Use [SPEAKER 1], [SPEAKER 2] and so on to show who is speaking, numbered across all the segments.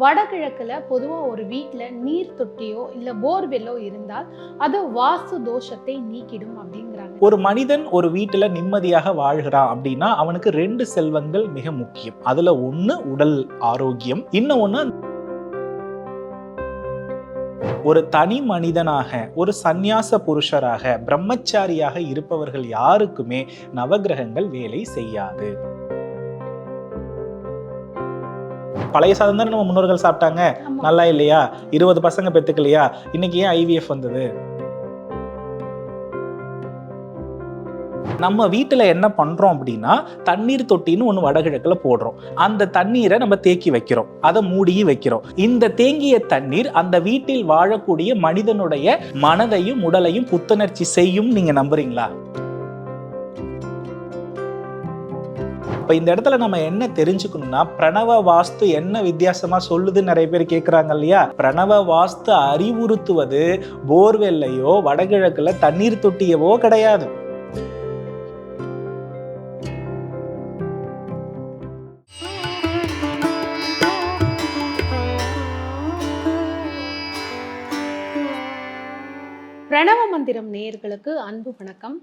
[SPEAKER 1] வடகிழக்கில் பொதுவாக ஒரு வீட்டில் நீர் தொட்டியோ இல்லை போர்வெல்லோ இருந்தால் அது வாஸ்து தோஷத்தை நீக்கிடும் அப்படிங்கிறாங்க.
[SPEAKER 2] ஒரு மனிதன் ஒரு வீட்டில் நிம்மதியாக வாழ்கிறான் அப்படின்னா அவனுக்கு ரெண்டு செல்வங்கள் மிக முக்கியம். அதில் ஒன்று உடல் ஆரோக்கியம் இன்னொன்னு ஒரு தனி மனிதனாக ஒரு சந்நியாச புருஷராக பிரம்மச்சாரியாக இருப்பவர்கள் யாருக்குமே நவகிரகங்கள் வேலை செய்யாது. பழைய சாதம் தானே நம்ம முன்னோர்கள் சாப்பிட்டாங்க. நல்லா இல்லையா? இருபது பசங்க பெத்துக்கலையா? இன்னைக்கு ஏன் ஐவிஎஃப் வந்தது? நம்ம வீட்டில் என்ன பண்ணுறோம் அப்படின்னா தண்ணீர் தொட்டின்னு ஒன்று வடகிழக்குல போடுறோம். அந்த தண்ணீரை நம்ம தேக்கி வைக்கிறோம். அதை மூடியும் வைக்கிறோம். இந்த தேங்கிய தண்ணீர் அந்த வீட்டில் வாழக்கூடிய மனிதனுடைய மனதையும் உடலையும் புத்துணர்ச்சி செய்யும் நீங்க நம்புறீங்களா? அப்போ இந்த இடத்துல நம்ம என்ன தெரிஞ்சுக்கணும்னா பிரணவ வாஸ்து என்ன வித்தியாசமா சொல்லுதுன்னு நிறைய பேர் கேட்குறாங்க இல்லையா? பிரணவ வாஸ்து அறிவுறுத்துவது போர்வெல்லையோ வடகிழக்குல தண்ணீர் தொட்டியவோ கிடையாது.
[SPEAKER 1] மந்திரம் நேயர்களுக்கு அன்பு வணக்கம்.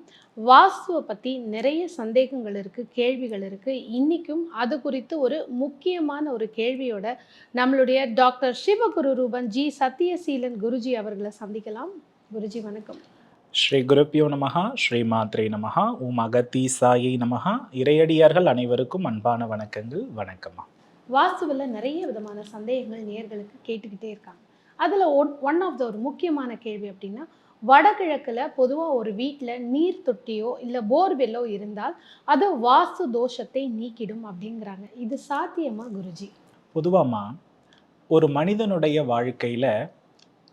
[SPEAKER 1] வாஸ்துவை பத்தி நிறைய சந்தேகங்கள் இருக்கு கேள்விகள் இருக்கு. இன்னைக்கும் அது குறித்து ஒரு முக்கியமான ஒரு கேள்வியோட நம்மளுடைய டாக்டர் சிவகுரு ரூபன் ஜி சத்யசீலன் குருஜி அவர்களை சந்திக்கலாம். குருஜி வணக்கம்.
[SPEAKER 2] ஸ்ரீ குருப்பியோ நமஹா ஸ்ரீ மாத்ரே நமஹா உம் அகத்தி சாயை நமஹா. இறையடியார்கள் அனைவருக்கும் அன்பான வணக்கங்கள் வணக்கம்மா.
[SPEAKER 1] வாஸ்துவில் நிறைய விதமான சந்தேகங்கள் நேயர்களுக்கு கேட்டுக்கிட்டே இருக்காங்க. அதில் ஒன் ஒன் ஆஃப் த ஒரு முக்கியமான கேள்வி அப்படின்னா வடகிழக்கில் பொதுவாக ஒரு வீட்டில் நீர் தொட்டியோ இல்லை போர்வெல்லோ இருந்தால் அது வாஸ்து தோஷத்தை நீக்கிடும் அப்படிங்கிறாங்க. இது சாத்தியமா குருஜி?
[SPEAKER 2] பொதுவாம்மா ஒரு மனிதனுடைய வாழ்க்கையில்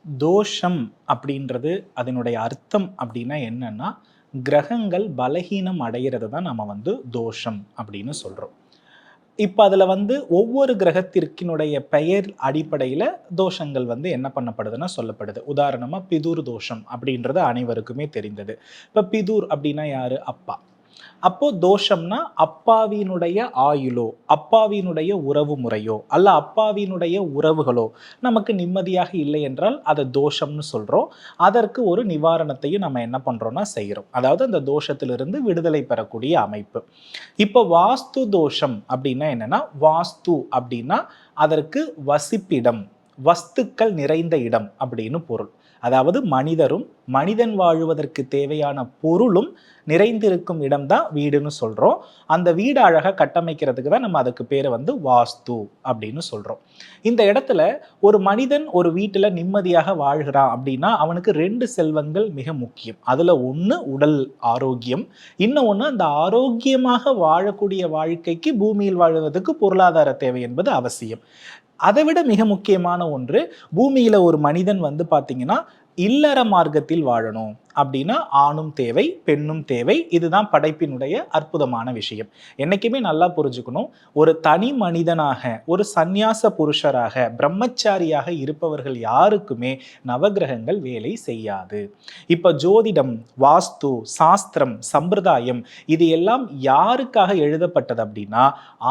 [SPEAKER 2] தோஷம் அப்படின்றது அதனுடைய அர்த்தம் அப்படின்னா என்னன்னா கிரகங்கள் பலகீனம் அடைகிறது தான் நம்ம வந்து தோஷம் அப்படின்னு சொல்கிறோம் இப்போ அதில் வந்து ஒவ்வொரு கிரகத்திற்கினுடைய பெயர் அடிப்படையில் தோஷங்கள் வந்து என்ன பண்ணப்படுதுன்னா சொல்லப்படுது. உதாரணமாக பிதூர் தோஷம் அப்படின்றது அனைவருக்குமே தெரிந்தது. இப்போ பிதூர் அப்படின்னா யார்? அப்பா. அப்போ தோஷம்னா அப்பாவினுடைய ஆயுளோ அப்பாவினுடைய உறவு முறையோ அல்ல அப்பாவினுடைய உறவுகளோ நமக்கு நிம்மதியாக இல்லை என்றால் அதை தோஷம்னு சொல்றோம். அதற்கு ஒரு நிவாரணத்தையும் நம்ம என்ன பண்றோம்னா செய்கிறோம். அதாவது அந்த தோஷத்திலிருந்து விடுதலை பெறக்கூடிய அமைப்பு. இப்போ வாஸ்து தோஷம் அப்படின்னா என்னன்னா வாஸ்து அப்படின்னா அதற்கு வசிப்பிடம் வஸ்துக்கள் நிறைந்த இடம் அப்படின்னு பொருள். அதாவது மனிதரும் மனிதன் வாழுவதற்கு தேவையான பொருளும் நிறைந்திருக்கும் இடம் தான் வீடுன்னு சொல்கிறோம் அந்த வீடு அழகாக கட்டமைக்கிறதுக்கு தான் நம்ம அதுக்கு பேர் வந்து வாஸ்து அப்படின்னு சொல்கிறோம் இந்த இடத்துல ஒரு மனிதன் ஒரு வீட்டில் நிம்மதியாக வாழ்கிறான் அப்படின்னா அவனுக்கு ரெண்டு செல்வங்கள் மிக முக்கியம். அதில் ஒன்று உடல் ஆரோக்கியம் இன்னொன்று அந்த ஆரோக்கியமாக வாழக்கூடிய வாழ்க்கைக்கு பூமியில் வாழ்வதற்கு பொருளாதார தேவை என்பது அவசியம். அதை விட மிக முக்கியமான ஒன்று பூமியில ஒரு மனிதன் வந்து பார்த்தீங்கன்னா இல்லற மார்க்கத்தில் வாழணும். அப்படின்னா ஆணும் தேவை பெண்ணும் தேவை. இதுதான் படைப்பினுடைய அற்புதமான விஷயம். என்னைக்குமே நல்லா புரிஞ்சுக்கணும் ஒரு தனி மனிதனாக ஒரு சந்நியாச புருஷராக பிரம்மச்சாரியாக இருப்பவர்கள் யாருக்குமே நவகிரகங்கள் வேலை செய்யாது. இப்போ ஜோதிடம் வாஸ்து சாஸ்திரம் சம்பிரதாயம் இது எல்லாம் யாருக்காக எழுதப்பட்டது அப்படின்னா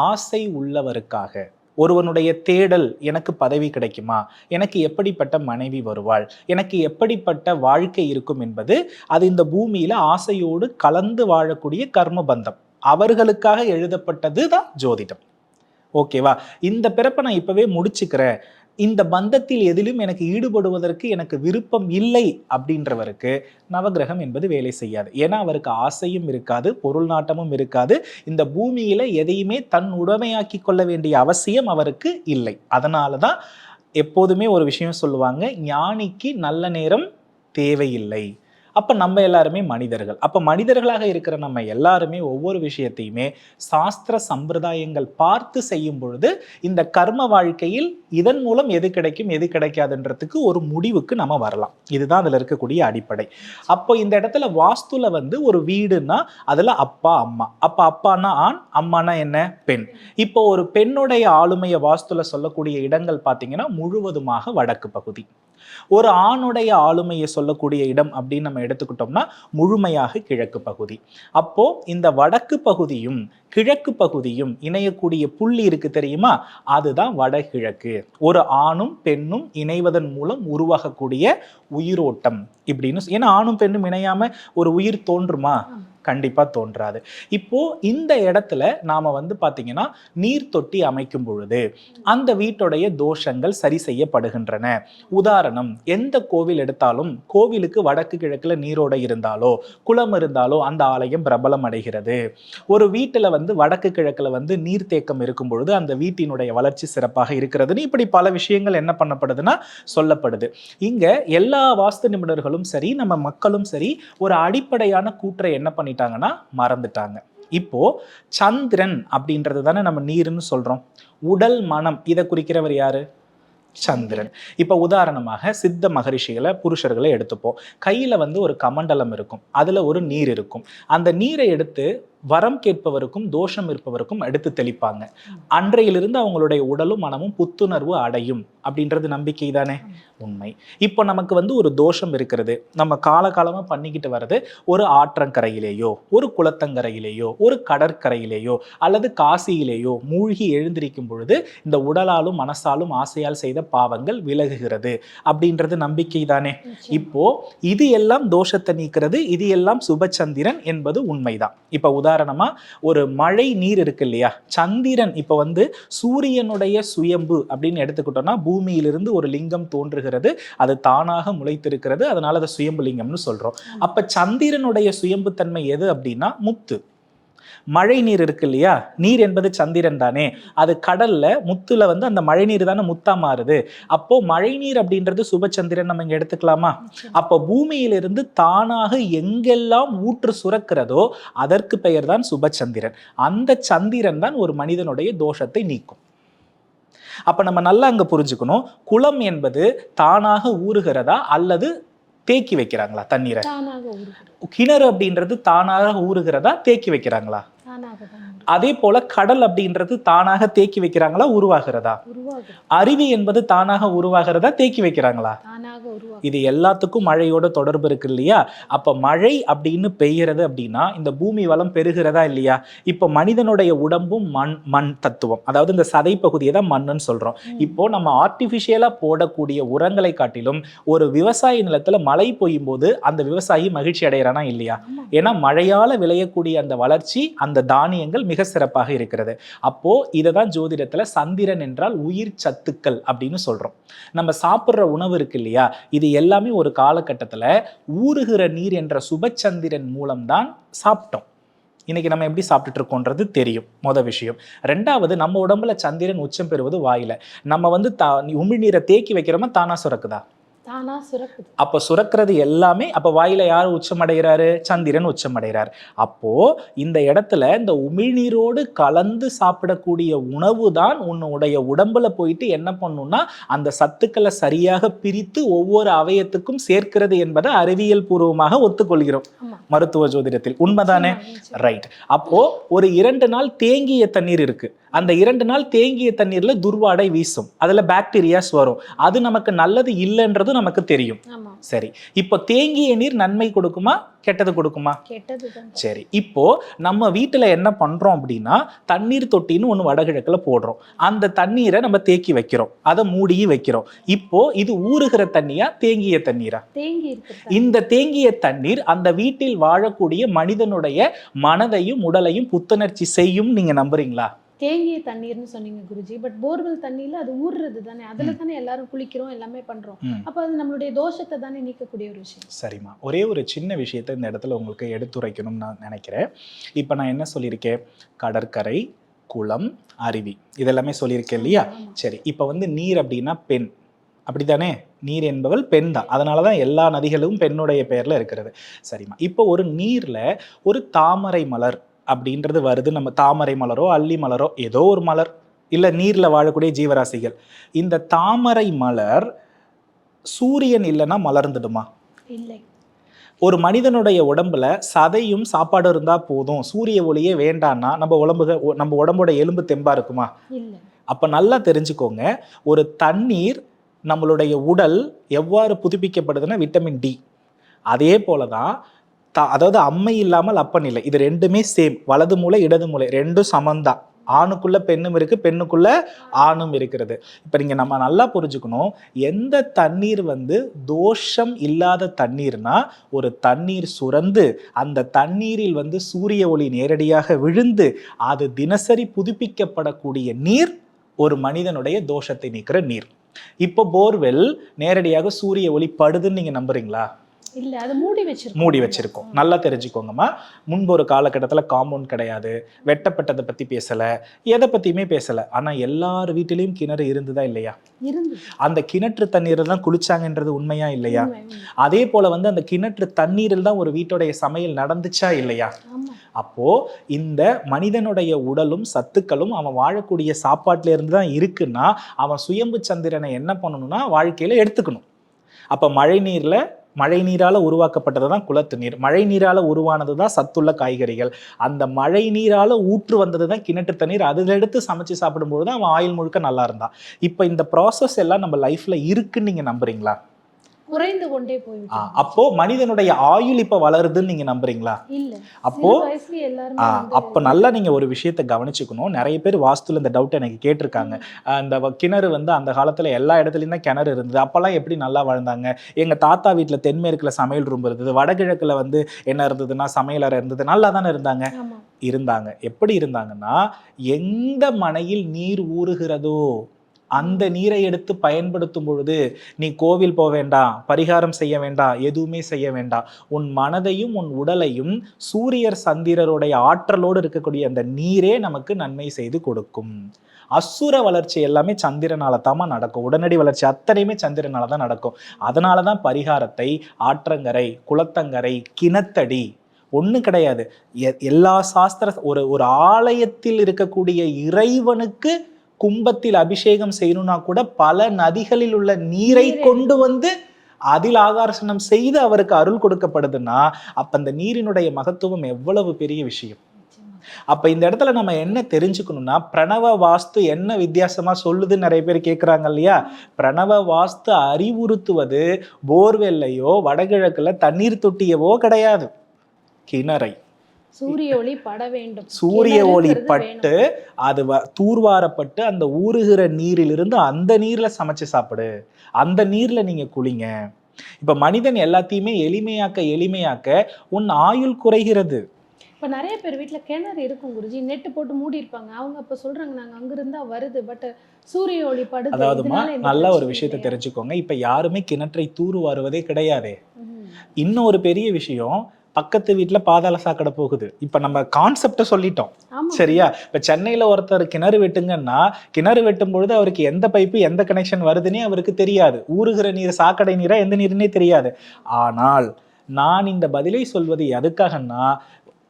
[SPEAKER 2] ஆசை உள்ளவருக்காக. ஒருவனுடைய தேடல் எனக்கு பதவி கிடைக்குமா? எனக்கு எப்படிப்பட்ட மனைவி வருவாள்? எனக்கு எப்படிப்பட்ட வாழ்க்கை இருக்கும் என்பது அது இந்த பூமியில ஆசையோடு கலந்து வாழக்கூடிய கர்ம பந்தம் அவர்களுக்காக எழுதப்பட்டது தான் ஜோதிடம். ஓகேவா? இந்த பிறப்பை நான் இப்பவே முடிச்சுக்கிறேன். இந்த பந்தத்தில் எதிலும் எனக்கு ஈடுபடுவதற்கு எனக்கு விருப்பம் இல்லை அப்படின்றவருக்கு நவகிரகம் என்பது வேலை செய்யாது. ஏன்னா அவருக்கு ஆசையும் இருக்காது பொருள் நாட்டமும் இருக்காது. இந்த பூமியில எதையுமே தன் உடமையாக்கி கொள்ள வேண்டிய அவசியம் அவருக்கு இல்லை. அதனால தான் எப்போதுமே ஒரு விஷயம் சொல்லுவாங்க ஞானிக்கு நல்ல நேரம் தேவையில்லை. அப்போ நம்ம எல்லாருமே மனிதர்கள். அப்போ மனிதர்களாக இருக்கிற நம்ம எல்லாருமே ஒவ்வொரு விஷயத்தையுமே சாஸ்திர சம்பிரதாயங்கள் பார்த்து செய்யும் பொழுது இந்த கர்ம வாழ்க்கையில் இதன் மூலம் எது கிடைக்கும் எது கிடைக்காதுன்றதுக்கு ஒரு முடிவுக்கு நம்ம வரலாம். இதுதான் அதில் இருக்கக்கூடிய அடிப்படை. அப்போ இந்த இடத்துல வாஸ்துல வந்து ஒரு வீடுனா அதில் அப்பா அம்மா. அப்போ அப்பானா ஆண் அம்மானா என்ன? பெண். இப்போ ஒரு பெண்ணுடைய ஆளுமையை வாஸ்துல சொல்லக்கூடிய இடங்கள் பார்த்தீங்கன்னா முழுவதுமாக வடக்கு பகுதி. ஒரு ஆணுடைய ஆளுமையை சொல்லக்கூடிய இடம் அப்படின்னு நம்ம எடுத்துக்கிட்டோம்னா முழுமையாக கிழக்கு பகுதி. அப்போ இந்த வடக்கு பகுதியும் கிழக்கு பகுதியும் இணையக்கூடிய புள்ளி இருக்கு தெரியுமா? அதுதான் வடகிழக்கு. ஒரு ஆணும் பெண்ணும் இணைவதன் மூலம் உருவாகக்கூடிய உயிரோட்டம் இப்படின்னு ஏன்னா ஆணும் பெண்ணும் இணையாம ஒரு உயிர் தோன்றுமா? கண்டிப்பாக தோன்றாது. இப்போது இந்த இடத்துல நாம் வந்து பார்த்திங்கன்னா நீர் தொட்டி அமைக்கும் பொழுது அந்த வீட்டுடைய தோஷங்கள் சரி செய்யப்படுகின்றன. உதாரணம் எந்த கோவில் எடுத்தாலும் கோவிலுக்கு வடக்கு கிழக்கில் நீரோட இருந்தாலோ குளம் இருந்தாலோ அந்த ஆலயம் பிரபலம் அடைகிறது. ஒரு வீட்டில் வந்து வடக்கு கிழக்கில் வந்து நீர்த்தேக்கம் இருக்கும் பொழுது அந்த வீட்டினுடைய வளர்ச்சி சிறப்பாக இருக்கிறதுன்னு இப்படி பல விஷயங்கள் என்ன பண்ணப்படுதுன்னா சொல்லப்படுது. இங்கே எல்லா வாஸ்து நிபுணர்களும் சரி நம்ம மக்களும் சரி ஒரு அடிப்படையான கூற்றை என்ன பண்ணிட்டாங்கன்னா மறந்துட்டாங்க. இப்போ சந்திரன் அப்படின்றது தானே நம்ம நீர்னு சொல்றோம். உடல் மனம் இதை குறிக்கிறவர் யாரு? சந்திரன். இப்போ உதாரணமாக சித்த மகரிஷிகளை புருஷர்களை எடுத்துப்போம். கையில் வந்து ஒரு கமண்டலம் இருக்கும். அதில் ஒரு நீர் இருக்கும். அந்த நீரை எடுத்து வரம் கேட்பவருக்கும் தோஷம் இருப்பவருக்கும் எடுத்து தெளிப்பாங்க. அன்றையிலிருந்து அவங்களுடைய உடலும் மனமும் புத்துணர்வு அடையும் அப்படின்றது நம்பிக்கை தானே? உண்மை. இப்போ நமக்கு வந்து ஒரு தோஷம் இருக்கிறது. நம்ம காலகாலமா பண்ணிக்கிட்டு வர்றது ஒரு ஆற்றங்கரையிலேயோ ஒரு குளத்தங்கரையிலேயோ ஒரு கடற்கரையிலேயோ அல்லது காசியிலேயோ மூழ்கி எழுந்திருக்கும் பொழுது இந்த உடலாலும் மனசாலும் ஆசையால் செய்த பாவங்கள் விலகுகிறது அப்படின்றது நம்பிக்கை தானே? இப்போ இது எல்லாம் தோஷத்தை நீக்கிறது இது எல்லாம் சுபச்சந்திரன் என்பது உண்மைதான். இப்ப உதாரணமா ஒரு மழை நீர் இருக்கு இல்லையா? சந்திரன் இப்ப வந்து சூரியனுடைய சுயம்பு அப்படின்னு எடுத்துக்கிட்டோம்னா பூமியிலிருந்து ஒரு லிங்கம் தோன்றுகிறது. அது தானாக முளைத்திருக்கிறது. அதனால அதை சுயம்பு லிங்கம்னு சொல்றோம் அப்ப சந்திரனுடைய சுயம்புத்தன்மை எது அப்படின்னா முத்து. மழை நீர் இருக்கு இல்லையா? நீர் என்பது சந்திரன் தானே. அது கடல்ல முத்துல வந்து அந்த மழை நீர் தானே முத்தா மாறுது. அப்போ மழை நீர் அப்படின்றது சுபச்சந்திரன் நம்ம இங்க எடுத்துக்கலாமா? அப்போ பூமியிலிருந்து தானாக எங்கெல்லாம் ஊற்று சுரக்கிறதோ அதற்கு பெயர் தான் சுபச்சந்திரன். அந்த சந்திரன் தான் ஒரு மனிதனுடைய தோஷத்தை நீக்கும். அப்ப நம்ம நல்லா அங்க புரிஞ்சுக்கணும். குளம் என்பது தானாக ஊறுகிறதா அல்லது தேக்கி வைக்கிறாங்களா தண்ணீரை? கிணறு அப்படின்றது தானாக ஊறுகிறதா தேக்கி வைக்கிறாங்களா?
[SPEAKER 1] தானாக தான் உருகுது.
[SPEAKER 2] அதே போல கடல் அப்படின்றது தானாக தேக்கி வைக்கிறாங்களா உருவாகிறதா? அருவி என்பது தானாக உருவாகிறதா தேக்கி வைக்கிறாங்களா? இது எல்லாத்துக்கும் மழையோட தொடர்பு இருக்கு இல்லையா? அப்ப மழை அப்படின்னு பெய்யறது அப்படின்னா இந்த பூமி வளம் பெருகிறதா இல்லையா? இப்ப மனிதனுடைய உடம்பும் மண் மண் தத்துவம் அதாவது இந்த சதை பகுதியை தான் மண்ணுன்னு சொல்றோம். இப்போ நம்ம ஆர்டிஃபிஷியலா போடக்கூடிய உரங்களை காட்டிலும் ஒரு விவசாய நிலத்துல மழை பெய்யும் போது அந்த விவசாயி மகிழ்ச்சி அடைகிறானா இல்லையா. ஏன்னா மழையால விளையக்கூடிய அந்த வளர்ச்சி அந்த தானியங்கள் மிக சிறப்பாக இருக்கிறது. அப்போ இதை தான் ஜோதிடத்துல சந்திரன் என்றால் உயிர் சத்துக்கள் அப்படின்னு சொல்றோம். நம்ம சாப்பிட்ற உணவு இருக்கு இல்லையா? இது எல்லாமே ஒரு காலகட்டத்தில் ஊறுகிற நீர் என்ற சுபச்சந்திரன் மூலம்தான் சாப்பிட்டோம். இன்னைக்கு நம்ம எப்படி சாப்பிட்டுட்டு இருக்கோன்றது தெரியும். மொத விஷயம். ரெண்டாவது நம்ம உடம்புல சந்திரன் உச்சம் பெறுவது வாயில. நம்ம வந்து தா உமிழ்நீரை தேக்கி வைக்கிறோமா தானா சுரக்குதா? அப்ப சுரக்கிறது எல்லாமே அப்ப வாயில யார் உச்சமடைகிறாரு? சந்திரன் உச்சமடைகிறார். அப்போ இந்த இடத்துல இந்த உமிழ்நீரோடு கலந்து சாப்பிடக்கூடிய உணவு தான் உன்னுடைய உடம்புல போயிட்டு என்ன பண்ணும்னா அந்த சத்துக்களை சரியாக பிரித்து ஒவ்வொரு அவயத்துக்கும் சேர்க்கிறது என்பதை அறிவியல் பூர்வமாக ஒத்துக்கொள்கிறோம். மருத்துவ ஜோதிடத்தில். உண்மைதானே. ரைட் அப்போ ஒரு இரண்டு நாள் தேங்கிய தண்ணீர் இருக்கு. அந்த இரண்டு நாள் தேங்கிய தண்ணீர்ல துர்வாடை வீசும். அதுல பாக்டீரியாஸ் வரும். அது நமக்கு நல்லது இல்லைன்றது நமக்கு தெரியும். சரி. இப்போ தேங்கிய நீர் நன்மை கொடுக்குமா கெட்டது கொடுக்குமா? சரி. இப்போ நம்ம வீட்டுல என்ன பண்றோம் அப்படின்னா தண்ணீர் தொட்டின்னு ஒண்ணு வடகிழக்குல போடுறோம். அந்த தண்ணீரை நம்ம தேக்கி வைக்கிறோம். அதை மூடியும் வைக்கிறோம். இப்போ இது ஊறுகிற தண்ணியா தேங்கிய தண்ணீரா? இந்த தேங்கிய தண்ணீர் அந்த வீட்டில் வாழக்கூடிய மனிதனுடைய மனதையும் உடலையும் புத்துணர்ச்சி செய்யும் நீங்க நம்புறீங்களா?
[SPEAKER 1] தேங்கிய தண்ணீர்னு சொன்னீங்க குருஜி. பட் போர்வெல் தண்ணியில அது ஊறுறது தானே. அதுல தானே எல்லாரும் குளிக்கிறோம் எல்லாமே பண்றோம்.
[SPEAKER 2] ம்.
[SPEAKER 1] அப்ப அது நம்மளுடைய தோஷத்தை தானே நீக்கக்கூடிய ஒரு விஷயம்.
[SPEAKER 2] சரிம்மா. ஒரே ஒரு சின்ன விஷயத்தை இந்த இடத்துல உங்களுக்கு எடுத்துரைக்கணும்னு நான் நினைக்கிறேன். இப்போ நான் என்ன சொல்லியிருக்கேன்? கடற்கரை குளம் அருவி. இதெல்லாமே சொல்லியிருக்கேன் இல்லையா. சரி. இப்போ வந்து நீர் அப்படின்னா பெண். அப்படித்தானே? நீர் என்பவள் பெண் தான். அதனால தான் எல்லா நதிகளும் பெண்ணுடைய பெயர்ல இருக்கிறது. சரிம்மா. இப்போ ஒரு நீர்ல ஒரு தாமரை மலர் அப்படின்றது வருது. நம்ம தாமரை மலரோ அல்லி மலரோ ஏதோ ஒரு மலர். இல்ல நீர்ல வாழக்கூடிய ஜீவராசிகள். இந்த தாமரை மலர் சூரியன் இல்லைன்னா மலர்ந்துடுமா?
[SPEAKER 1] இல்லை.
[SPEAKER 2] ஒரு மனிதனுடைய உடம்புல சதையும் சாப்பாடு இருந்தா போதும். சூரிய ஒளியே வேண்டான்னா நம்ம உடம்புக நம்ம உடம்போட எலும்பு தெம்பா இருக்குமா? அப்ப நல்லா தெரிஞ்சுக்கோங்க. ஒரு தண்ணீர் நம்மளுடைய உடல் எவ்வாறு புதுப்பிக்கப்படுதுன்னா விட்டமின் டி. அதே போல தான் தா அதாவது அம்மை இல்லாமல் அப்பன் இல்லை. இது ரெண்டுமே சேம் வலது மூளை இடது மூளை. ரெண்டும் சமந்தான் ஆணுக்குள்ள பெண்ணும் இருக்கு பெண்ணுக்குள்ள ஆணும் இருக்கிறது. இப்போ நீங்க நம்ம நல்லா புரிஞ்சுக்கணும். எந்த தண்ணீர் வந்து தோஷம் இல்லாத தண்ணீர்னா ஒரு தண்ணீர் சுரந்து அந்த தண்ணீரில் வந்து சூரிய ஒளி நேரடியாக விழுந்து அது தினசரி புதுப்பிக்கப்படக்கூடிய நீர் ஒரு மனிதனுடைய தோஷத்தை நீக்கிற நீர். இப்போ போர்வெல் நேரடியாக சூரிய ஒளி படுதுன்னு நீங்க நம்புறீங்களா?
[SPEAKER 1] இல்லை அது மூடி வச்சிருக்கோம்.
[SPEAKER 2] மூடி வச்சிருக்கோம். நல்லா தெரிஞ்சுக்கோங்கம்மா. முன்பு ஒரு காலகட்டத்தில் காம்பவுண்ட் கிடையாது. வெட்டப்பட்டதை பத்தி பேசல. எதை பத்தியுமே பேசல. ஆனா எல்லார் வீட்டிலையும் கிணறு இருந்ததா இல்லையா? அந்த கிணற்று தண்ணீரில் தான் குளிச்சாங்கன்றது உண்மையா இல்லையா? அதே போல வந்து அந்த கிணற்று தண்ணீரில் தான் ஒரு வீட்டுடைய சமையல் நடந்துச்சா இல்லையா? அப்போ இந்த மனிதனுடைய உடலும் சத்துக்களும் அவன் வாழக்கூடிய சாப்பாட்டுல இருந்து தான் இருக்குன்னா அவன் சுயம்பு சந்திரனை என்ன பண்ணணும்னா வாழ்க்கையில எடுத்துக்கணும். அப்ப மழை நீர்ல மழை நீரால உருவாக்கப்பட்டது தான் குளத்து நீர் மழை நீரால உருவானது தான் சத்துள்ள காய்கறிகள். அந்த மழை நீரால ஊற்று வந்தது தான் கிணற்று தண்ணீர். அதில் எடுத்து சமைச்சு சாப்பிடும்போது தான் அவன் ஆயில் முழுக்க நல்லா இருந்தான். இப்போ இந்த ப்ராசஸ் எல்லாம் நம்ம லைஃப்ல இருக்குன்னு நீங்க நம்புறீங்களா?
[SPEAKER 1] குறைந்து கொண்டே போய்விட்டோம்
[SPEAKER 2] அப்போ மனிதனுடைய ஆயுள் இப்ப வளருதுன்னு நீங்க நம்புறீங்களா?
[SPEAKER 1] இல்ல.
[SPEAKER 2] அப்போ அப்ப நல்லா நீங்க ஒரு விஷயத்தை கவனிச்சுக்கணும். நிறைய பேர் வாஸ்துல இந்த டவுட் எனக்கு கேட்டிருக்காங்க. வ- கிணறு வந்து அந்த காலத்துல எல்லா இடத்துலயும் தான் கிணறு இருந்தது. அப்பெல்லாம் எப்படி நல்லா வாழ்ந்தாங்க? எங்க தாத்தா வீட்டுல தென்மேற்குல சமையல் ரூம் இருந்தது. வடகிழக்குல வந்து என்ன இருந்ததுன்னா சமையலறை இருந்தது. நல்லா தானே இருந்தாங்க? இருந்தாங்க. எப்படி இருந்தாங்கன்னா எந்த மனையில் நீர் ஊறுகிறதோ அந்த நீரை எடுத்து பயன்படுத்தும் பொழுது நீ கோவில் போக வேண்டாம் பரிகாரம் செய்ய வேண்டாம் எதுவுமே செய்ய வேண்டாம் உன் மனதையும் உன் உடலையும் சூரியர் சந்திரருடைய ஆற்றலோடு இருக்கக்கூடிய அந்த நீரே நமக்கு நன்மை செய்து கொடுக்கும். அசுர வளர்ச்சி எல்லாமே சந்திரனால தாமா நடக்கும். உடனடி வளர்ச்சி அத்தனையுமே சந்திரனால தான் நடக்கும். அதனால தான் பரிகாரத்தை ஆற்றங்கரை குளத்தங்கரை கிணத்தடி ஒன்றும் கிடையாது. எ- எல்லா சாஸ்திர ஒரு ஒரு ஆலயத்தில் இருக்கக்கூடிய இறைவனுக்கு கும்பத்தில் அபிஷேகம் செய்யணும்னா கூட பல நதிகளில் உள்ள நீரை கொண்டு வந்து அதில் ஆகார்ஷணம் செய்து அவருக்கு அருள் கொடுக்கப்படுதுன்னா அப்ப அந்த நீரினுடைய மகத்துவம் எவ்வளவு பெரிய விஷயம். அப்ப இந்த இடத்துல நம்ம என்ன தெரிஞ்சுக்கணும்னா பிரணவ வாஸ்து என்ன வித்தியாசமா சொல்லுதுன்னு நிறைய பேர் கேட்குறாங்க இல்லையா? பிரணவ வாஸ்து அறிவுறுத்துவது போர்வெல்லையோ வடகிழக்குல தண்ணீர் தொட்டியவோ கிடையாது. கிணறை.
[SPEAKER 1] சூரிய ஒளி பட வேண்டும்.
[SPEAKER 2] சூரிய ஒளி பட்டு. அது தூர்வாரப்பட்டு அந்த ஊறுகிற நீரிலிருந்து அந்த நீர்ல சமைச்சு சாப்பிடு. அந்த நீர்ல நீங்க குளிங்க. இப்ப மனிதன் எல்லாத்தையுமே எளிமையாக்க எளிமையாக்க உன் ஆயுள் குறைகிறது.
[SPEAKER 1] இப்ப நிறைய பேர் வீட்ல கிணறு இருக்கும் குருஜி. நெட்டு போட்டு மூடி இருப்பாங்க. அவங்க அப்ப சொல்றாங்க நாங்க அங்க இருந்தா வருது பட் சூரிய ஒளி படுது.
[SPEAKER 2] அதாவதுமா
[SPEAKER 1] எந்த
[SPEAKER 2] நல்ல ஒரு விஷயத்தை? தெரிஞ்சுக்கோங்க. இப்ப யாருமே கிணற்றை தூர் வருவதே கிடையாதே ஒரு பெரிய விஷயம் பக்கத்து வீட்டுல பாதாள சாக்கடை போகுது. இப்ப நம்ம கான்செப்டை சொல்லிட்டோம். சரியா? இப்ப சென்னையில ஒருத்தர் கிணறு வெட்டுங்கன்னா கிணறு வெட்டும் பொழுது அவருக்கு எந்த பைப்பு எந்த கனெக்ஷன் வருதுன்னே அவருக்கு தெரியாது. ஊறுகிற நீர் சாக்கடை நீரா எந்த நீருன்னே தெரியாது. ஆனால் நான் இந்த பதிலை சொல்வது எதுக்காகன்னா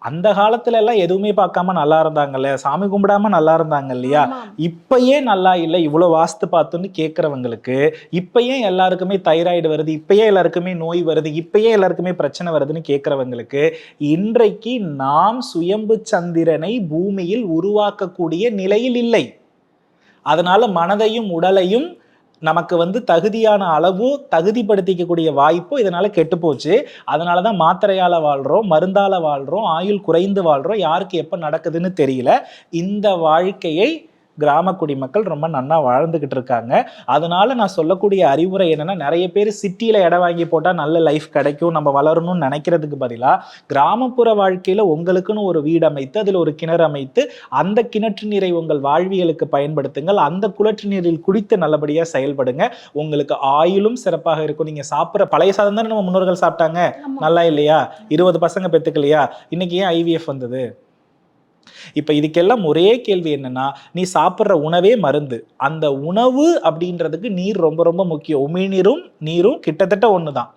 [SPEAKER 2] அந்த காலத்துல எல்லாம் எதுவுமே பார்க்காம நல்லா இருந்தாங்கல்ல சாமி கும்பிடாம நல்லா இருந்தாங்க இல்லையா. இப்பயே நல்லா இல்லை இவ்வளோ வாஸ்து பார்த்துன்னு கேட்குறவங்களுக்கு இப்பயே எல்லாருக்குமே தைராய்டு வருது இப்பயே எல்லாருக்குமே நோய் வருது இப்பயே எல்லாருக்குமே பிரச்சனை வருதுன்னு கேட்குறவங்களுக்கு இன்றைக்கு நாம் சுயம்பு சந்திரனை பூமியில் உருவாக்கக்கூடிய நிலையில் இல்லை. அதனால மனதையும் உடலையும் நமக்கு வந்து தகுதியான அளவு தகுதிப்படுத்திக்கக்கூடிய வாய்ப்பு இதனால கெட்டு போச்சு அதனால தான் மாத்திரையால் வாழ்றோம் மருந்தால் வாழ்றோம் ஆயுள் குறைந்து வாழ்றோம் யாருக்கு எப்போ நடக்குதுன்னு தெரியல. இந்த வாழ்க்கையை கிராம குடிமக்கள் ரொம்ப நன்னா வாழ்ந்துகிட்டு இருக்காங்க. அதனால நான் சொல்லக்கூடிய அறிவுரை என்னன்னா நிறைய பேர் சிட்டியில இடம் வாங்கி போட்டா நல்ல லைஃப் கிடைக்கும் நம்ம வளரணும்னு நினைக்கிறதுக்கு பதிலா கிராமப்புற வாழ்க்கையில உங்களுக்குன்னு ஒரு வீடு அமைத்து அதில் ஒரு கிணறு அமைத்து அந்த கிணற்று நீரை உங்கள் வாழ்வியலுக்கு பயன்படுத்துங்கள். அந்த குளற்று நீரில் குடித்து நல்லபடியா செயல்படுங்க. உங்களுக்கு ஆயுளும் சிறப்பாக இருக்கும். நீங்க சாப்பிட்ற பழைய சாதம் தானே நம்ம முன்னோர்கள் சாப்பிட்டாங்க. நல்லா இல்லையா? இருபது பசங்க பெத்துக்கலையா? இன்னைக்கு ஏன் ஐவிஎஃப் வந்தது? இப்போ இதுக்கெல்லாம் ஒரே கேள்வி என்னன்னா நீ சாப்பிட்ற உணவே மருந்து. அந்த உணவு அப்படின்றதுக்கு நீர் ரொம்ப ரொம்ப முக்கியம். உமிழ்நீரும் நீரும் கிட்டத்தட்ட ஒன்று தான்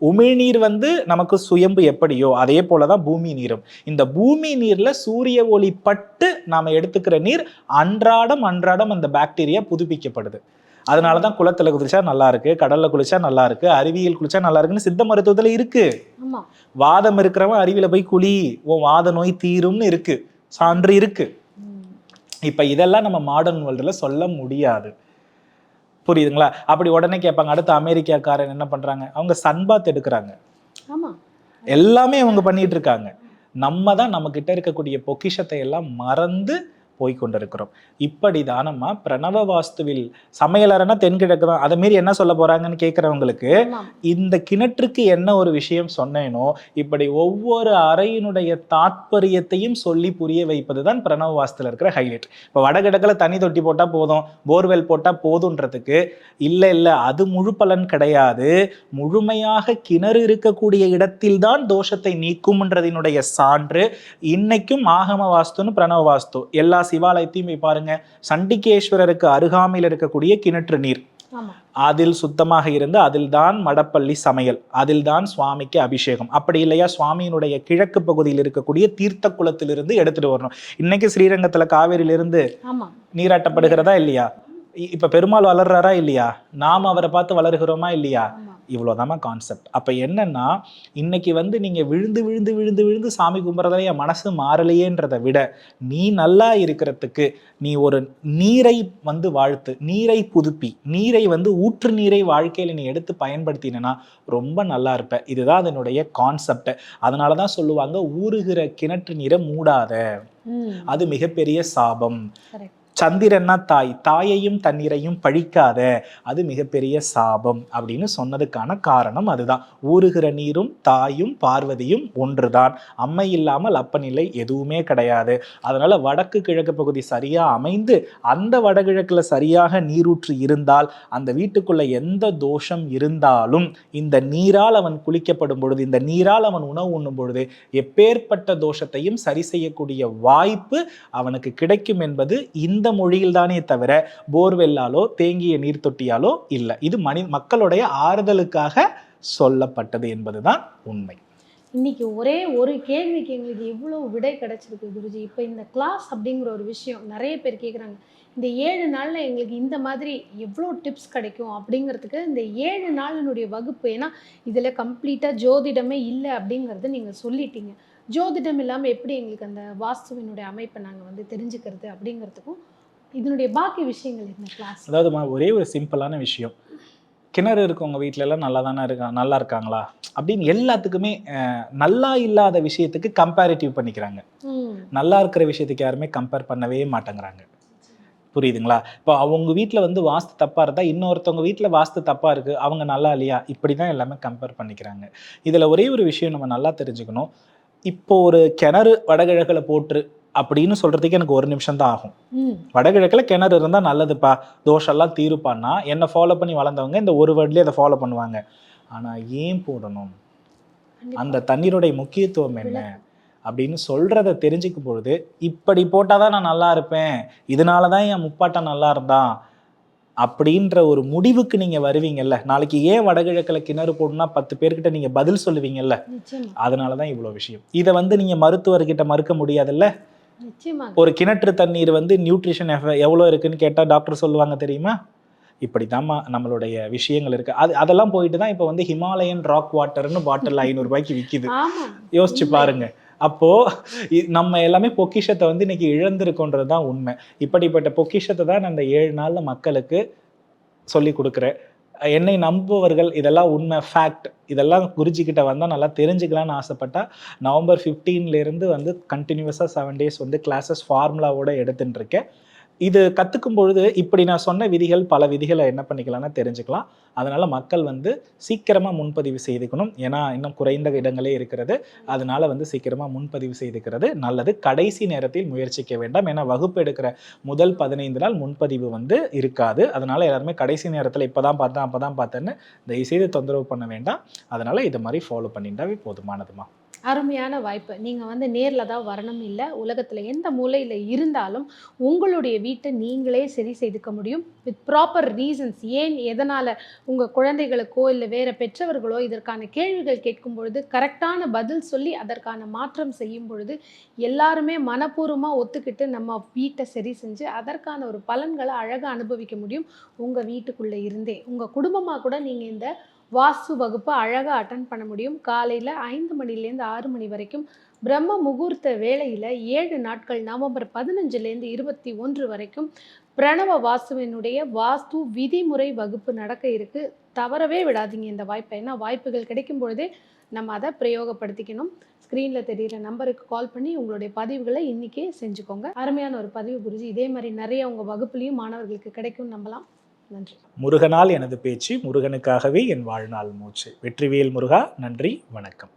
[SPEAKER 2] உமிழ்நீர் வந்து நமக்கு சுயம்பு எப்படியோ அதே போல தான் பூமி நீரும். இந்த பூமி நீர்ல சூரிய ஒளி பட்டு நாம எடுத்துக்கிற நீர் அன்றாடம் அன்றாடம் அந்த பாக்டீரியா புதுப்பிக்கப்படுது. அதனால தான் குளத்துல குளிச்சா நல்லா இருக்கு கடல்ல குளிச்சா நல்லா இருக்கு அருவியில் குளிச்சா நல்லா இருக்குன்னு சித்த மருத்துவத்துல இருக்கு. வாதம் இருக்கிறவன் அருவியில போய் குளி உன் வாத நோய் தீரும்னு இருக்கு. சான்று இருக்கு. இப்ப இதெல்லாம் நம்ம மாடர்ன் வேர்ல்டுல சொல்ல முடியாது. புரியுதுங்களா? அப்படி உடனே கேட்பாங்க அடுத்து அமெரிக்காக்காரன் என்ன பண்றாங்க? அவங்க சன்பாத் எடுக்கிறாங்க. எல்லாமே அவங்க பண்ணிட்டு இருக்காங்க. நம்ம தான் நம்ம கிட்ட இருக்கக்கூடிய பொக்கிஷத்தை எல்லாம் மறந்து போய் கொண்டிருக்கிறோம். இப்படிதானம்மா பிரணவ வாஸ்துவில் சமையலறைனா தென்கிழக்கு தான். அதை மீறி என்ன சொல்ல போறாங்கன்னு கேட்கறவங்களுக்கு இந்த கிணற்றுக்கு என்ன ஒரு விஷயம் சொன்னேனோ இப்படி ஒவ்வொரு அறையினுடைய தாத்பரியத்தையும் சொல்லி புரிய வைப்பது தான் பிரணவ வாஸ்துல இருக்கிற ஹைலைட் இப்போ வடகிழக்கில் தனி தொட்டி போட்டா போதும் போர்வெல் போட்டா போதுன்றதுக்கு இல்லை இல்லை அது முழு பலன் கிடையாது. முழுமையாக கிணறு இருக்கக்கூடிய இடத்தில்தான் தோஷத்தை நீக்கும்ன்றதினுடைய சான்று இன்னைக்கும் ஆகம வாஸ்துன்னு பிரணவ வாஸ்து எல்லா சிவாலயத்தையும் போய் பாருங்க. சண்டிகேஸ்வரருக்கு அருகாமையில் இருக்கக்கூடிய கிணற்று நீர். அதில் சுத்தமாக இருந்து அதில்தான் மடப்பள்ளி சமையல் அதில்தான் சுவாமிக்கு அபிஷேகம். அப்படி இல்லையா? சுவாமியினுடைய கிழக்கு பகுதியில் இருக்கக்கூடிய தீர்த்த குளத்திலிருந்து எடுத்துட்டு வரணும். இன்னைக்கு ஸ்ரீரங்கத்துல காவேரியிலிருந்து நீராட்டப்படுகிறதா இல்லையா? இப்ப பெருமாள் வளர்றாரா இல்லையா? நாம் அவரை பார்த்து வளர்கிறோமா இல்லையா? இவ்வளோதாம்மா கான்செப்ட் அப்போ என்னன்னா இன்னைக்கு வந்து நீங்கள் விழுந்து விழுந்து விழுந்து விழுந்து சாமி கும்பிட்றதுல என் மனசு மாறலையேன்றதை விட நீ நல்லா இருக்கிறதுக்கு நீ ஒரு நீரை வந்து வாழ்த்து நீரை புதுப்பி நீரை வந்து ஊற்று நீரை வாழ்க்கையில் நீ எடுத்து பயன்படுத்தினா ரொம்ப நல்லா இருப்ப. இதுதான் அதனுடைய கான்செப்ட் அதனால தான் சொல்லுவாங்க ஊறுகிற கிணற்று நீரை மூடாத. அது மிகப்பெரிய சாபம். சந்திரன்னா தாய். தாயையும் தண்ணீரையும் பழிக்காத. அது மிகப்பெரிய சாபம் அப்படின்னு சொன்னதுக்கான காரணம் அதுதான். ஊறுகிற நீரும் தாயும் பார்வதியும் ஒன்றுதான். அம்மை இல்லாமல் அப்பநிலை எதுவுமே கிடையாது. அதனால வடக்கு கிழக்கு பகுதி சரியா அமைந்து அந்த வடகிழக்குல சரியாக நீரூற்று இருந்தால் அந்த வீட்டுக்குள்ள எந்த தோஷம் இருந்தாலும் இந்த நீரால் அவன் குளிக்கப்படும் பொழுது இந்த நீரால் அவன் உணவு உண்ணும் பொழுது எப்பேற்பட்ட தோஷத்தையும் சரி செய்யக்கூடிய வாய்ப்பு அவனுக்கு கிடைக்கும் என்பது இந்த மொழியில்தானே தவிர போர்வெல்லாலோ தேங்கிய நீர் தொட்டியாலோ இல்லை. இது மனி மக்களுடைய ஆறுதலுக்காக சொல்லப்பட்டது என்பதுதான் உண்மை.
[SPEAKER 1] இன்னைக்கு ஒரே ஒரு கேள்விக்கு எங்களுக்கு எவ்வளவு விடை கிடைச்சிருக்கு குருஜி? இப்போ இந்த கிளாஸ் அப்படிங்கிற ஒரு விஷயம் நிறைய பேர் கேட்குறாங்க இந்த ஏழு நாளில் எங்களுக்கு இந்த மாதிரி எவ்வளோ டிப்ஸ் கிடைக்கும் அப்படிங்கிறதுக்கு இந்த ஏழு நாளினுடைய வகுப்பு ஏன்னா இதில் கம்ப்ளீட்டாக ஜோதிடமே இல்லை அப்படிங்கிறத நீங்கள் சொல்லிட்டீங்க. ஜோதிடம் இல்லாமல் எப்படி எங்களுக்கு அந்த வாஸ்துவினுடைய அமைப்பை நாங்கள் வந்து தெரிஞ்சுக்கிறது அப்படிங்கிறதுக்கும் இதனுடைய பாக்கி விஷயங்கள் என்ன கிளாஸ்
[SPEAKER 2] அதாவதுமா ஒரே ஒரு சிம்பிளான விஷயம். கிணறு இருக்கவங்க வீட்ல எல்லாம் நல்லா தானே இருக்கா நல்லா இருக்காங்களா? அப்படின்னு எல்லாத்துக்குமே நல்லா இல்லாத விஷயத்துக்கு கம்பேரிட்டிவ் பண்ணிக்கிறாங்க. நல்லா இருக்கிற விஷயத்துக்கு யாருமே கம்பேர் பண்ணவே மாட்டேங்கிறாங்க. புரியுதுங்களா? இப்போ அவங்க வீட்டில் வந்து வாஸ்து தப்பாக இருந்தால் இன்னொருத்தவங்க வீட்டில் வாஸ்து தப்பாக இருக்குது அவங்க நல்லா இல்லையா? இப்படி தான் எல்லாமே கம்பேர் பண்ணிக்கிறாங்க. இதில் ஒரே ஒரு விஷயம் நம்ம நல்லா தெரிஞ்சுக்கணும். இப்போ ஒரு கிணறு வடகிழக்கில் போட்டுரு அப்படின்னு சொல்கிறதுக்கு எனக்கு ஒரு நிமிஷம் தான் ஆகும் வடகிழக்கில் கிணறு இருந்தால் நல்லதுப்பா. தோஷம்லாம் தீருப்பான்னா என்னை ஃபாலோ பண்ணி வளர்ந்தவங்க இந்த ஒரு வேர்ட்லேயே அதை ஃபாலோ பண்ணுவாங்க. ஆனால் ஏன் போடணும். அந்த தண்ணீருடைய முக்கியத்துவம் என்ன? அப்படின்னு சொல்றத தெரிஞ்சுக்கும் பொழுது இப்படி போட்டாதான் நான் நல்லா இருப்பேன். இதனால தான் என் முப்பாட்டம் நல்லா இருந்தான். அப்படின்ற ஒரு முடிவுக்கு நீங்க வருவீங்கல்ல. நாளைக்கு ஏன் வடகிழக்கில் கிணறு போடணும்னா பத்து பேர்கிட்ட நீங்க பதில் சொல்லுவீங்கல்ல.
[SPEAKER 1] நிச்சயமா.
[SPEAKER 2] அதனால தான் இவ்வளோ விஷயம். இதை வந்து நீங்க மருத்துவர்கிட்ட மறுக்க முடியாதுல்ல? ஒரு கிணற்று தண்ணீர் வந்து நியூட்ரிஷன் எவ்வளோ இருக்குன்னு கேட்டால் டாக்டர் சொல்லுவாங்க தெரியுமா? இப்படித்தாம்மா நம்மளுடைய விஷயங்கள் இருக்கு. அது அதெல்லாம் போயிட்டு தான் இப்போ வந்து ஹிமாலயன் ராக் வாட்டர்னு பாட்டில் ஐநூறு ரூபாய்க்கு விற்கிது யோசிச்சு. பாருங்க. அப்போ இ- நம்ம எல்லாமே பொக்கிஷத்தை வந்து இன்னைக்கு இழந்திருக்கோன்றது தான் உண்மை. இப்படிப்பட்ட பொக்கிஷத்தை தான் நான் அந்த ஏழு நாள்ல மக்களுக்கு சொல்லி கொடுக்குறேன். என்னை நம்புபவர்கள் இதெல்லாம் உண்மை ஃபேக்ட் இதெல்லாம் குருஜிக்கிட்ட வந்தால் நல்லா தெரிஞ்சுக்கலாம்னு ஆசைப்பட்டா நவம்பர் ஃபிஃப்டீன்லேருந்து வந்து கண்டினியூஸாக செவன் டேஸ் வந்து கிளாஸஸ் ஃபார்முலாவோட எடுத்துட்டுருக்கேன். இது கற்றுக்கும் பொழுது இப்படி நான் சொன்ன விதிகள் பல விதிகளை என்ன பண்ணிக்கலாம்னா தெரிஞ்சுக்கலாம். அதனால் மக்கள் வந்து சீக்கிரமாக முன்பதிவு செய்துக்கணும். ஏன்னா இன்னும் குறைந்த இடங்களே இருக்கிறது. அதனால் வந்து சீக்கிரமாக முன்பதிவு செய்துக்கிறது நல்லது. கடைசி நேரத்தில் முயற்சிக்க வேண்டாம். ஏன்னா வகுப்பு எடுக்கிற முதல் பதினைந்து நாள் முன்பதிவு வந்து இருக்காது. அதனால் எல்லாருமே கடைசி நேரத்தில் இப்போ தான் பார்த்தேன் அப்போ தான் பார்த்தேன்னு தயவுசெய்து தொந்தரவு பண்ண வேண்டாம். அதனால் இது மாதிரி ஃபாலோ பண்ணிட்டாவே போதுமானதுமா.
[SPEAKER 1] அருமையான வாய்ப்பு. நீங்கள் வந்து நேரில் தான் வரணும் இல்லை உலகத்தில் எந்த மூலையில் இருந்தாலும் உங்களுடைய வீட்டை நீங்களே சரி செய்துக்க முடியும். வித் ப்ராப்பர் ரீசன்ஸ் ஏன் எதனால் உங்கள் குழந்தைகளுக்கோ இல்லை வேறு பெற்றவர்களோ இதற்கான கேள்விகள் கேட்கும் பொழுது கரெக்டான பதில் சொல்லி அதற்கான மாற்றம் செய்யும் பொழுது எல்லாருமே மனப்பூர்வமாக ஒத்துக்கிட்டு நம்ம வீட்டை சரி செஞ்சு அதற்கான ஒரு பலன்களை அழகாக அனுபவிக்க முடியும். உங்கள் வீட்டுக்குள்ளே இருந்தே. உங்கள் குடும்பமாக கூட நீங்கள் இந்த வாஸ்து வகுப்பை அழகாக அட்டன் பண்ண முடியும். காலையில் ஐந்து மணிலேருந்து ஆறு மணி வரைக்கும் பிரம்ம முகூர்த்த வேளையில் ஏழு நாட்கள் நவம்பர் பதினஞ்சுலேருந்து இருபத்தி ஒன்று வரைக்கும் பிரணவ வாஸ்துவினுடைய வாஸ்து விதிமுறை வகுப்பு நடக்க இருக்கு. தவறவே விடாதீங்க இந்த வாய்ப்பை. ஏன்னா வாய்ப்புகள் கிடைக்கும் பொழுதே நம்ம அதை பிரயோகப்படுத்திக்கணும். ஸ்க்ரீனில் தெரிகிற நம்பருக்கு கால் பண்ணி உங்களுடைய பதிவுகளை இன்றைக்கே செஞ்சுக்கோங்க. அருமையான ஒரு பதிவு குருஜி இதே மாதிரி நிறைய உங்கள் வகுப்புலேயும் மாணவர்களுக்கு கிடைக்கும் நம்பலாம். நன்றி.
[SPEAKER 2] முருகனால் எனது பேச்சு முருகனுக்காகவே என் வாழ்நாள் மூச்சு. வெற்றிவேல் முருகா நன்றி வணக்கம்.